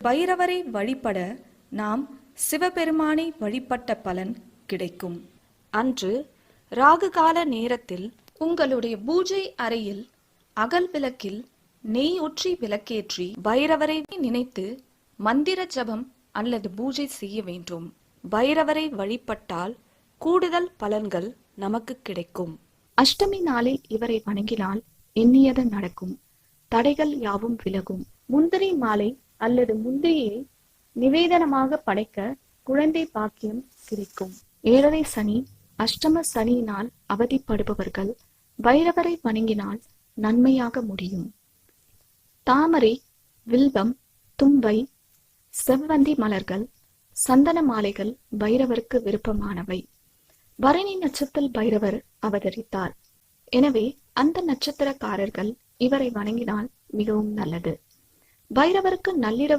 பைரவரை வழிபட நாம் சிவபெருமானை வழிபட்ட பலன் கிடைக்கும். அன்று ராகு கால நேரத்தில் உங்களுடைய பூஜை அறையில் அகல் விளக்கில் நெய் ஊற்றி விளக்கேற்றி பைரவரை நினைத்து மந்திர ஜபம் அல்லது பூஜை செய்ய வேண்டும். பைரவரை வழிபட்டால் கூடுதல் பலன்கள் நமக்கு கிடைக்கும். அஷ்டமி நாளில் இவரை வணங்கினால் எண்ணியது நடக்கும். தடைகள் யாவும் விலகும். முந்திரி மாலை அல்லது முந்தையே நிவேதனமாக படைக்க குழந்தை பாக்கியம் கிடைக்கும். ஏழரை சனி அஷ்டம சனியினால் அவதிப்படுபவர்கள் பைரவரை வணங்கினால் நன்மையாக முடியும். தாமரை வில்வம் தும்பை செவ்வந்தி மலர்கள் சந்தன மாலைகள் பைரவருக்கு விருப்பமானவை. பரணி நட்சத்திர பைரவர் அவதரித்தார். எனவே அந்த நட்சத்திரக்காரர்கள் இவரை வணங்கினால் மிகவும் நல்லது. பைரவருக்கு நள்ளிரவு